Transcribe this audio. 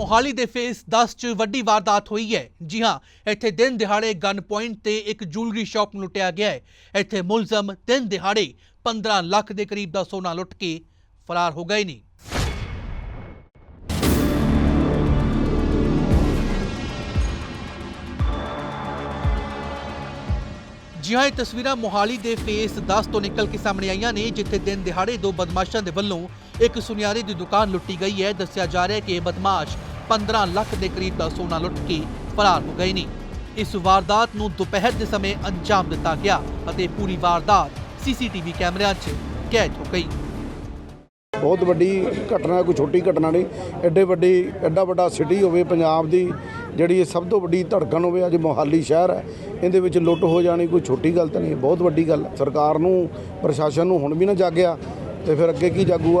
ਮੋਹਾਲੀ ਦੇ ਫੇਸ 10 ਚ ਵੱਡੀ ਵਾਰਦਾਤ ਹੋਈ ਹੈ। ਜੀ ਹਾਂ, ਇੱਥੇ ਦਿਨ ਦਿਹਾੜੇ ਗਨ ਪੁਆਇੰਟ ਤੇ ਇੱਕ ਜੁਐਲਰੀ ਸ਼ਾਪ ਨੂੰ ਲੁੱਟਿਆ ਗਿਆ ਹੈ। ਇੱਥੇ ਮੁਲਜ਼ਮ ਦਿਨ ਦਿਹਾੜੇ 15 ਲੱਖ ਦੇ ਕਰੀਬ ਦਾ ਸੋਨਾ ਲੁੱਟ ਕੇ ਫਰਾਰ ਹੋ ਗਏ ਨੇ। ਜੀ ਹਾਂ, ਇਹ ਤਸਵੀਰਾਂ ਮੋਹਾਲੀ ਦੇ ਫੇਸ 10 ਤੋਂ ਨਿਕਲ ਕੇ ਸਾਹਮਣੇ ਆਈਆਂ ਨੇ, ਜਿੱਥੇ ਦਿਨ ਦਿਹਾੜੇ ਦੋ ਬਦਮਾਸ਼ਾਂ ਦੇ ਵੱਲੋਂ ਇੱਕ ਸੁਨਿਆਰੇ ਦੀ ਦੁਕਾਨ ਲੁੱਟੀ ਗਈ ਹੈ। ਦੱਸਿਆ ਜਾ ਰਿਹਾ ਹੈ ਕਿ ਇਹ ਬਦਮਾਸ਼ 15 ਲੱਖ ਦੇ ਕਰੀਬ ਦਾ ਸੋਨਾ ਲੁੱਟ ਕੇ ਫਰਾਰ ਹੋ ਗਏ ਨੇ। ਇਸ ਵਾਰਦਾਤ ਨੂੰ ਦੁਪਹਿਰ ਦੇ ਸਮੇਂ ਅੰਜਾਮ ਦਿੱਤਾ ਗਿਆ ਅਤੇ ਪੂਰੀ ਵਾਰਦਾਤ ਸੀਸੀਟੀਵੀ ਕੈਮਰਿਆਂ 'ਚ ਕੈਦ ਹੋ ਗਈ। ਬਹੁਤ ਵੱਡੀ ਘਟਨਾ ਕੋਈ ਛੋਟੀ ਘਟਨਾ ਨਹੀਂ। ਐਡੇ ਵੱਡੀ, ਐਡਾ ਵੱਡਾ ਸਿਟੀ ਹੋਵੇ, ਪੰਜਾਬ ਦੀ ਜਿਹੜੀ ਇਹ ਸਭ ਤੋਂ ਵੱਡੀ ਧੜਕਣ ਹੋਵੇ, ਅੱਜ ਮੋਹਾਲੀ ਸ਼ਹਿਰ ਹੈ, ਇਹਦੇ ਵਿੱਚ ਲੁੱਟ ਹੋ ਜਾਣੀ ਕੋਈ ਛੋਟੀ ਗੱਲ ਤਾਂ ਨਹੀਂ ਬਹੁਤ ਵੱਡੀ ਗੱਲ ਸਰਕਾਰ ਨੂੰ, ਪ੍ਰਸ਼ਾਸਨ ਨੂੰ ਹੁਣ ਵੀ ਨਾ ਜਾਗਿਆ ਤੇ ਫਿਰ ਅੱਗੇ ਕੀ ਜਾਗੂਗਾ?